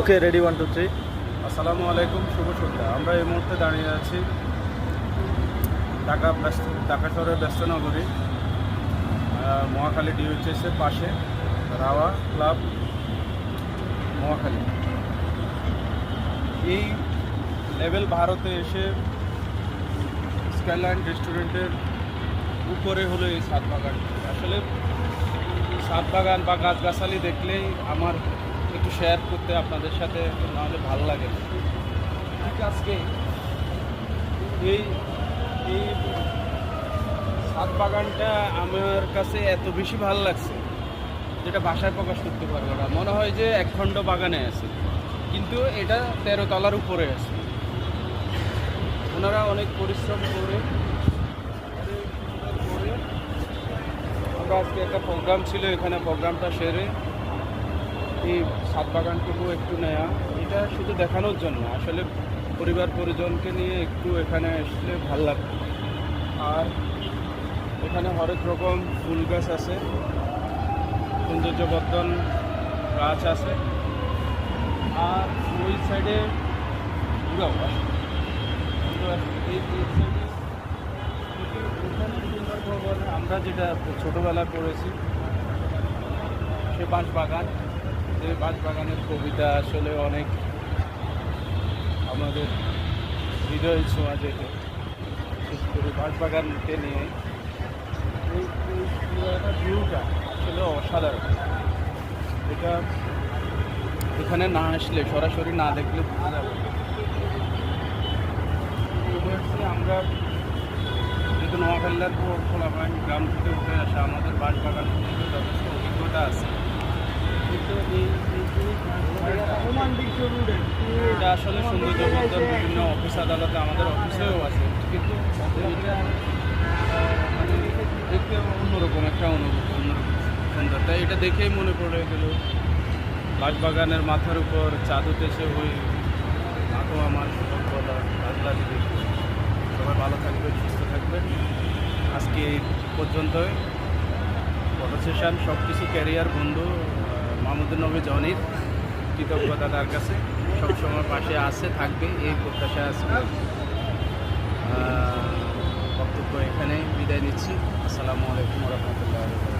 Okay ready one two three আসসালামু আলাইকুম, শুভ সন্ধ্যা। আমরা এই মুহূর্তে দাঁড়িয়ে আছি ঢাকা ব্যস্ত ঢাকা শহরের ব্যস্ত নগরী মহাখালী ডিউচএসের পাশে, রাওয়া ক্লাব, মহাখালী। এই লেভেল ভারতে এসে স্কাইল্যান্ড রেস্টুরেন্টের উপরে হলো এই সাত বাগান। আসলে সাত বাগান বা গাছগাছালি দেখলেই আমার একটু শেয়ার করতে আপনাদের সাথে, নাহলে ভালো লাগে। ঠিক আজকে এই এই সাত বাগানটা আমার কাছে এত বেশি ভালো লাগছে, যেটা ভাষায় প্রকাশ করতে পারব না। মনে হয় যে এক খণ্ড বাগানে আছে, কিন্তু এটা তেরো তলার উপরে আছে। ওনারা অনেক পরিশ্রম করে আজকে একটা প্রোগ্রাম ছিল এখানে প্রোগ্রামটা সেরে এই সাত বাগানটুকু একটু নেয়া, এটা শুধু দেখানোর জন্য, আসলে পরিবার পরিজনকে নিয়ে একটু এখানে আসলে ভালো লাগবে। আর এখানে হরেক রকম ফুল গাছ আছে, সৌন্দর্যবর্ধন গাছ আছে, আর ওই সাইডে ঘুরাও আমরা যেটা ছোটোবেলায় পড়েছি সে বাঁশ বাগান। যে বাগানের কবিতা আসলে অনেক আমাদের হৃদয় ছোঁয়া যেতে বিশেষ করে বাগানকে নিয়ে ভিউটা আসলে অসাধারণ এটা এখানে না আসলে, সরাসরি না দেখলে বোঝা যাবে। আমরা যেহেতু নোয়াখালীর খোলাপাইন গ্রাম থেকে উঠে আসা আমাদের বাঁশ বাগান যথেষ্ট অভিজ্ঞতা আছে এটা আসলে সৌন্দর্য বর্ধন বিভিন্ন অফিস আদালতে আমাদের অফিসেও আছে। কিন্তু দেখতে অন্যরকম একটা অনুভূতি সুন্দর। তাই এটা দেখেই মনে পড়ে গেল, বাঁশবাগানের মাথার উপর চাঁদ উঠেছে ওই মাথো আমার সফলতা বাদলা সবাই ভালো থাকবেন, সুস্থ থাকবেন। আজকে এই পর্যন্তই। ফটো সেশন সব কিছু ক্যারিয়ার বন্ধু মাহমুদুল নবী জনির। কৃতজ্ঞতা তার কাছে। সবসময় পাশে আছে, থাকবে, এই প্রত্যাশা আছে। বক্তব্য এখানে বিদায় নিচ্ছি। আসসালামু আলাইকুম রহমতুল্লাহ